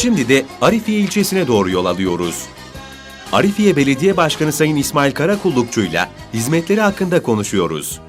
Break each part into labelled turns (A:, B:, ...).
A: Şimdi de Arifiye ilçesine doğru yol alıyoruz. Arifiye Belediye Başkanı Sayın İsmail Karakullukçu'yla hizmetleri hakkında konuşuyoruz.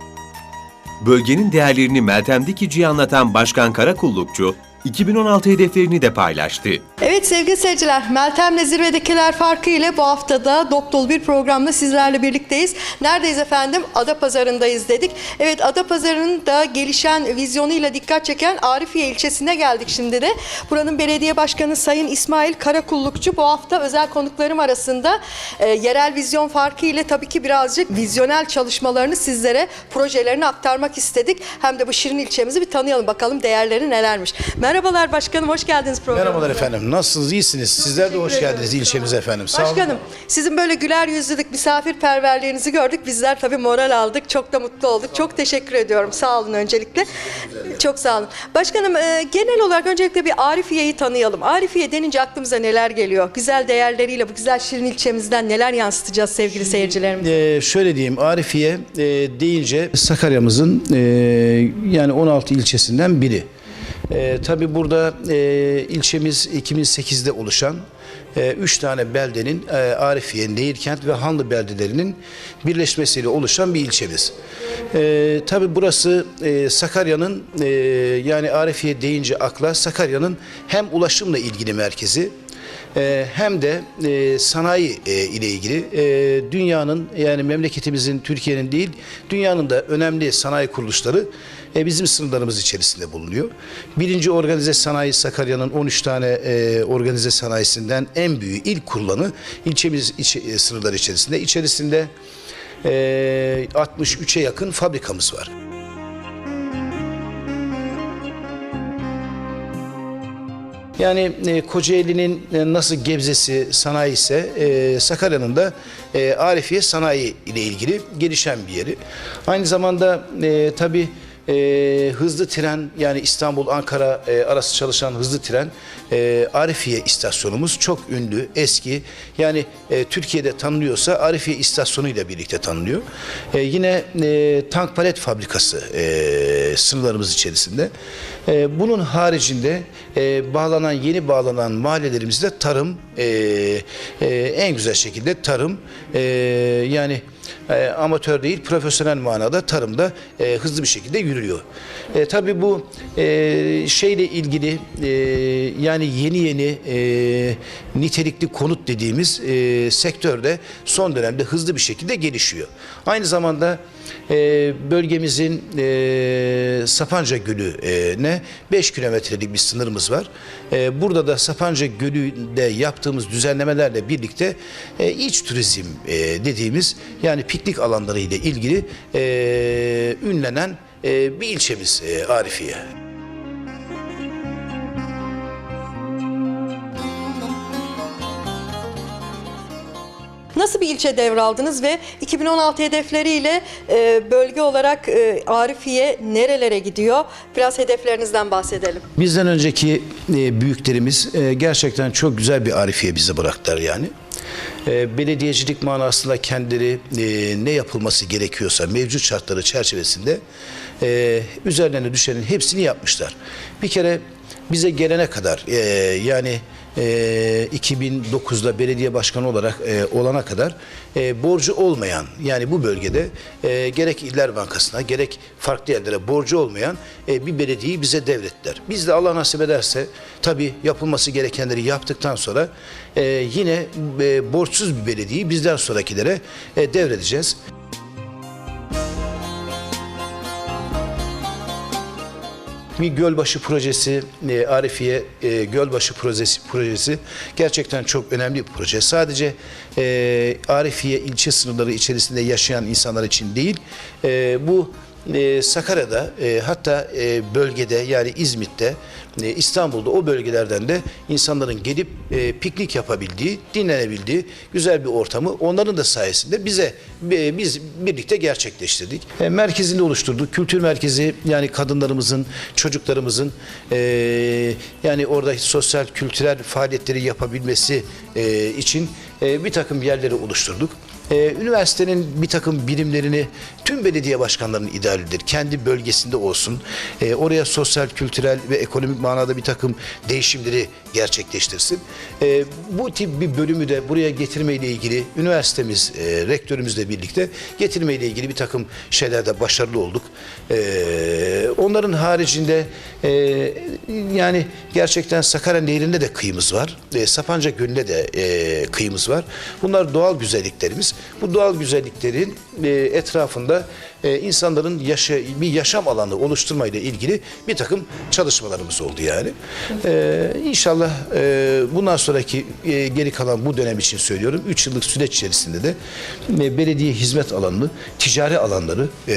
A: Bölgenin değerlerini Meltem Dikici'ye anlatan Başkan Karakullukçu, 2016 hedeflerini de paylaştı.
B: Evet sevgili seyirciler, Meltem'le Zirvedekiler farkı ile bu haftada dop bir programda sizlerle birlikteyiz. Neredeyiz efendim? Adapazarı'ndayız dedik. Evet Adapazarı'nın da gelişen vizyonuyla dikkat çeken Arifiye ilçesine geldik şimdi de. Buranın belediye başkanı Sayın İsmail Karakullukçu bu hafta özel konuklarım arasında e, yerel vizyon farkı ile tabii ki birazcık vizyonel çalışmalarını sizlere, projelerini aktarmak istedik. Hem de bu şirin ilçemizi bir tanıyalım bakalım değerleri nelermiş. Merhabalar başkanım, hoş geldiniz programımıza.
C: Merhabalar efendim. Nasılsınız? İyisiniz. Sizler de hoş geldiniz ilçemize efendim. Sağ olun.
B: Başkanım sizin böyle güler yüzlülük misafirperverliğinizi gördük. Bizler tabii moral aldık. Çok da mutlu olduk. Çok teşekkür ediyorum. Sağ olun öncelikle. Çok sağ olun. Başkanım e, genel olarak öncelikle bir Arifiye'yi tanıyalım. Arifiye denince aklımıza neler geliyor? Güzel değerleriyle bu güzel şirin ilçemizden neler yansıtacağız sevgili seyircilerimize?
C: Ee, şöyle diyeyim Arifiye e, deyince Sakarya'mızın e, yani 16 ilçesinden biri. E, tabii burada e, ilçemiz 2008'de oluşan e, üç tane beldenin e, Arifiye, Nehirkent ve Hanlı beldelerinin birleşmesiyle oluşan bir ilçemiz. E, tabii burası e, Sakarya'nın e, yani Arifiye deyince akla Sakarya'nın hem ulaşımla ilgili merkezi e, hem de e, sanayi e, ile ilgili dünyanın yani memleketimizin Türkiye'nin değil dünyanın da önemli sanayi kuruluşları e, bizim sınırlarımız içerisinde bulunuyor. Birinci organize sanayi Sakarya'nın 13 tane e, organize sanayisinden en büyüğü ilk kurulanı ilçemiz içi, e, sınırları içerisinde. İçerisinde e, 63'e yakın fabrikamız var. Yani e, Kocaeli'nin e, nasıl Gebze'si sanayi ise e, Sakarya'nın da e, Arifiye sanayi ile ilgili gelişen bir yeri. Aynı zamanda e, tabii e, hızlı tren yani İstanbul-Ankara e, arası çalışan hızlı tren e, Arifiye istasyonumuz çok ünlü, eski. Yani e, Türkiye'de tanınıyorsa Arifiye istasyonu ile birlikte tanınıyor. E, yine e, tank palet fabrikası e, sınırlarımız içerisinde. E, bunun haricinde e, bağlanan yeni bağlanan mahallelerimizde tarım e, e, en güzel şekilde tarım e, yani e, amatör değil profesyonel manada tarımda e, hızlı bir şekilde yürüyor. E, tabii bu e, şeyle ilgili e, yani yeni yeni e, nitelikli konut dediğimiz e, sektörde son dönemde hızlı bir şekilde gelişiyor. Aynı zamanda e, bölgemizin e, Sapanca Gölü'ne 5 kilometrelik bir sınırımız var. E, burada da Sapanca Gölü'nde yaptığımız düzenlemelerle birlikte e, iç turizm e, dediğimiz yani piknik alanları ile ilgili e, ünlenen e, bir ilçemiz e, Arifiye.
B: Nasıl bir ilçe devraldınız ve 2016 hedefleriyle e, bölge olarak e, Arifiye nerelere gidiyor? Biraz hedeflerinizden bahsedelim.
C: Bizden önceki e, büyüklerimiz e, gerçekten çok güzel bir arifiye bize bıraktılar yani. E, belediyecilik manasında kendileri e, ne yapılması gerekiyorsa mevcut şartları çerçevesinde e, üzerlerine düşenin hepsini yapmışlar. Bir kere bize gelene kadar e, yani e, 2009'da belediye başkanı olarak e, olana kadar e, borcu olmayan yani bu bölgede e, gerek İller Bankası'na gerek farklı yerlere borcu olmayan e, bir belediyeyi bize devrettiler. Biz de Allah nasip ederse tabii yapılması gerekenleri yaptıktan sonra e, yine e, borçsuz bir belediyeyi bizden sonrakilere e, devredeceğiz. Bir Gölbaşı projesi, e, Arifiye e, Gölbaşı projesi, projesi gerçekten çok önemli bir proje. Sadece e, Arifiye ilçe sınırları içerisinde yaşayan insanlar için değil, e, bu e, Sakarya'da e, hatta e, bölgede yani İzmit'te, e, İstanbul'da o bölgelerden de insanların gelip e, piknik yapabildiği, dinlenebildiği güzel bir ortamı onların da sayesinde bize e, biz birlikte gerçekleştirdik. E, merkezini oluşturduk. Kültür merkezi yani kadınlarımızın, çocuklarımızın e, yani orada sosyal kültürel faaliyetleri yapabilmesi e, için e, bir takım yerleri oluşturduk. E, üniversitenin bir takım birimlerini tüm belediye başkanlarının idealidir. Kendi bölgesinde olsun. E, oraya sosyal, kültürel ve ekonomik manada bir takım değişimleri gerçekleştirsin. E, bu tip bir bölümü de buraya getirmeyle ilgili üniversitemiz, e, rektörümüzle birlikte getirmeyle ilgili bir takım şeylerde başarılı olduk. E, onların haricinde e, yani gerçekten Sakarya Nehri'nde de kıyımız var. E, Sapanca Gölü'nde de e, kıyımız var. Bunlar doğal güzelliklerimiz. Bu doğal güzelliklerin e, etrafında e, insanların yaşa, bir yaşam alanı oluşturmayla ilgili bir takım çalışmalarımız oldu yani. E, inşallah e, bundan sonraki e, geri kalan bu dönem için söylüyorum. 3 yıllık süreç içerisinde de e, belediye hizmet alanını, ticari alanları, e,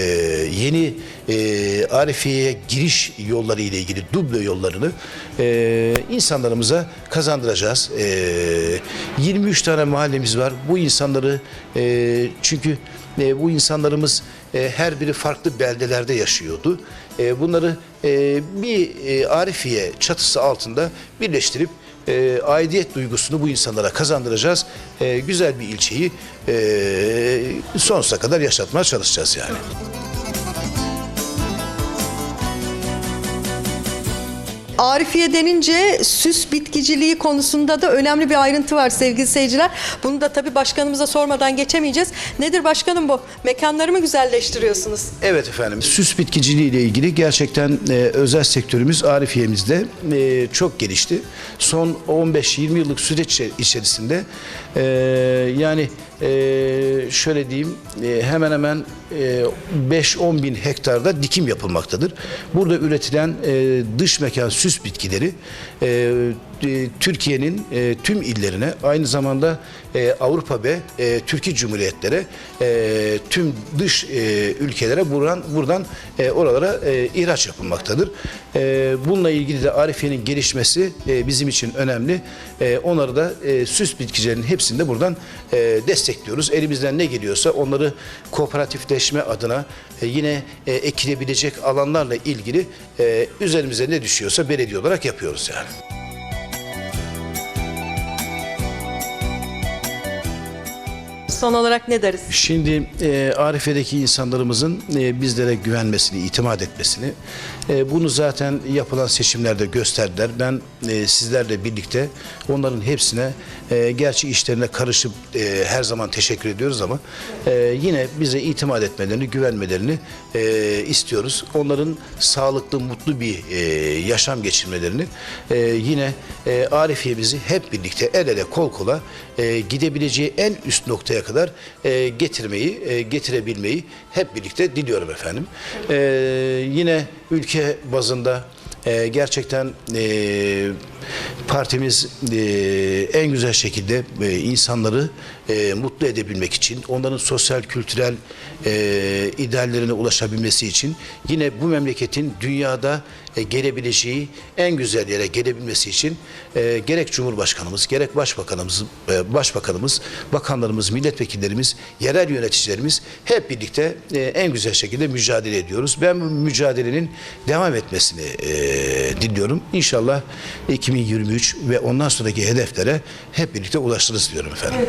C: yeni e, Arifiye'ye giriş yolları ile ilgili duble yollarını e, insanlarımıza kazandıracağız. E, 23 tane mahallemiz var. Bu insanları e, çünkü e, bu insanlarımız e, her biri farklı beldelerde yaşıyordu. E, bunları e, bir Arifiye çatısı altında birleştirip aidiyet duygusunu bu insanlara kazandıracağız. Güzel bir ilçeyi e, sonsuza kadar yaşatmaya çalışacağız yani.
B: Arifiye denince süs bitkiciliği konusunda da önemli bir ayrıntı var sevgili seyirciler. Bunu da tabii başkanımıza sormadan geçemeyeceğiz. Nedir başkanım bu? Mekanları mı güzelleştiriyorsunuz?
C: Evet efendim. Süs bitkiciliği ile ilgili gerçekten e, özel sektörümüz Arifiye'mizde e, çok gelişti. Son 15-20 yıllık süreç içe- içerisinde e, yani e, şöyle diyeyim e, hemen hemen e, 5-10 bin hektarda dikim yapılmaktadır. Burada üretilen e, dış mekan süs bitkileri e, Türkiye'nin e, tüm illerine aynı zamanda e, Avrupa ve e, Türkiye Cumhuriyetlere e, tüm dış e, ülkelere buradan buradan e, oralara e, ihraç yapılmaktadır. E, bununla ilgili de Arifiye'nin gelişmesi e, bizim için önemli. E, onları da e, süs bitkilerinin hepsini de buradan e, destekliyoruz. Elimizden ne geliyorsa onları kooperatifleşme adına e, yine e, ekilebilecek alanlarla ilgili e, üzerimize ne düşüyorsa belediye olarak yapıyoruz yani.
B: Son olarak ne deriz?
C: Şimdi e, Arife'deki insanlarımızın e, bizlere güvenmesini, itimat etmesini e, bunu zaten yapılan seçimlerde gösterdiler. Ben e, sizlerle birlikte onların hepsine e, gerçi işlerine karışıp e, her zaman teşekkür ediyoruz ama e, yine bize itimat etmelerini, güvenmelerini e, istiyoruz. Onların sağlıklı, mutlu bir e, yaşam geçirmelerini e, yine e, Arifiye'mizi hep birlikte el ele kol kola e, gidebileceği en üst noktaya kadar e, getirmeyi, e, getirebilmeyi hep birlikte diliyorum efendim. E, yine ülke bazında e, gerçekten e, partimiz e, en güzel şekilde e, insanları e, mutlu edebilmek için, onların sosyal, kültürel e, ideallerine ulaşabilmesi için yine bu memleketin dünyada e, gelebileceği en güzel yere gelebilmesi için e, gerek Cumhurbaşkanımız, gerek Başbakanımız, e, Başbakanımız, bakanlarımız, milletvekillerimiz, yerel yöneticilerimiz hep birlikte e, en güzel şekilde mücadele ediyoruz. Ben bu mücadelenin devam etmesini e, diliyorum. İnşallah 2023 ve ondan sonraki hedeflere hep birlikte ulaşırız diyorum efendim.